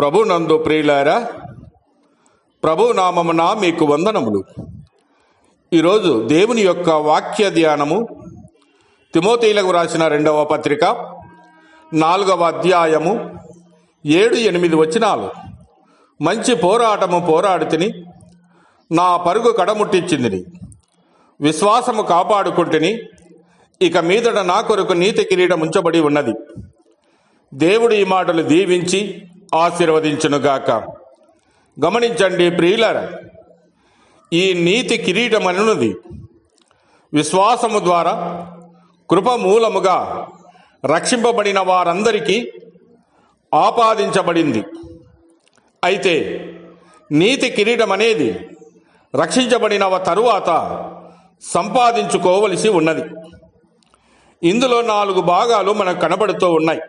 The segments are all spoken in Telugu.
ప్రభు నందు ప్రియులారా ప్రభు నామమున మీకు వందనములు. ఈరోజు దేవుని యొక్క వాక్య ధ్యానము తిమోతీలకు రాసిన రెండవ పత్రిక నాలుగవ అధ్యాయము ఏడు ఎనిమిది వచనాలు. మంచి పోరాటము పోరాడుతిని నా పరుగు కడముట్టించిందిని. విశ్వాసము కాపాడుకుంటుని ఇక మీదట నా కొరకు నీతి కిరీటం ఉంచబడి ఉన్నది. దేవుడు ఈ మాటలు దీవించి ఆశీర్వదించునుగాక. గమనించండి ప్రియులర ఈ నీతి కిరీటం అనున్నది విశ్వాసము ద్వారా కృప మూలముగా రక్షింపబడిన వారందరికీ ఆపాదించబడింది. అయితే నీతి కిరీటం అనేది రక్షించబడిన తరువాత సంపాదించుకోవలసి ఉన్నది. ఇందులో నాలుగు భాగాలు మనకు కనబడుతూ ఉన్నాయి.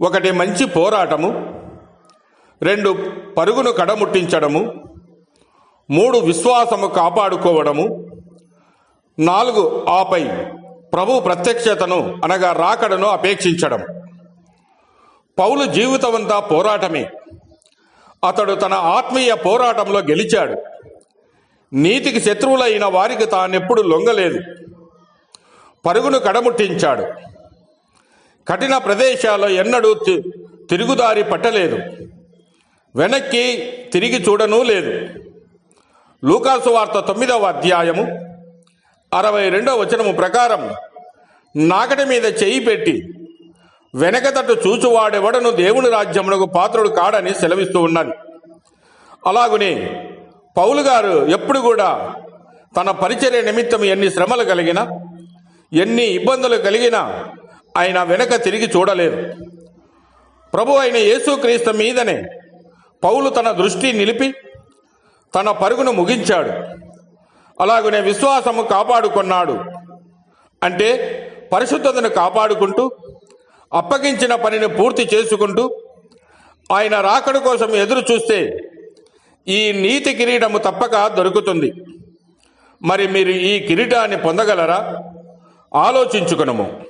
ఒకటి మంచి పోరాటము రెండు పరుగును కడముట్టించడము మూడు విశ్వాసము కాపాడుకోవడము నాలుగు ఆపై ప్రభు ప్రత్యక్షతను అనగా రాకడను అపేక్షించడం. పౌలు జీవితమంతా పోరాటమే. అతడు తన ఆత్మీయ పోరాటంలో గెలిచాడు. నీతికి శత్రువులైన వారికి తానెప్పుడు లొంగలేదు. పరుగును కడముట్టించాడు. కఠిన ప్రదేశాల్లో ఎన్నడూ తి- తిరుగుదారి పట్టలేదు. వెనక్కి తిరిగి చూడనూ లేదు. లూకాసు వార్త తొమ్మిదవ అధ్యాయము అరవై రెండవ వచనము ప్రకారం నాకటి మీద చేయి పెట్టి వెనకతట్టు చూచువాడెవడను దేవుని రాజ్యమునకు పాత్రుడు కాడని సెలవిస్తూ ఉన్నది అలాగునే పౌలు గారు ఎప్పుడు కూడా తన పరిచర్య నిమిత్తం ఎన్ని శ్రమలు కలిగినా ఎన్ని ఇబ్బందులు కలిగినా ఆయన వెనక తిరిగి చూడలేదు. ప్రభు అయిన యేసుక్రీస్తు మీదనే పౌలు తన దృష్టి నిలిపి తన పరుగును ముగించాడు. అలాగనే విశ్వాసము కాపాడుకున్నాడు. అంటే పరిశుద్ధతను కాపాడుకుంటూ అప్పగించిన పనిని పూర్తి చేసుకుంటూ ఆయన రాకడు కోసం ఎదురు చూస్తే ఈ నీతి కిరీటము తప్పక దొరుకుతుంది. మరి మీరు ఈ కిరీటాన్ని పొందగలరా? ఆలోచించుకునము.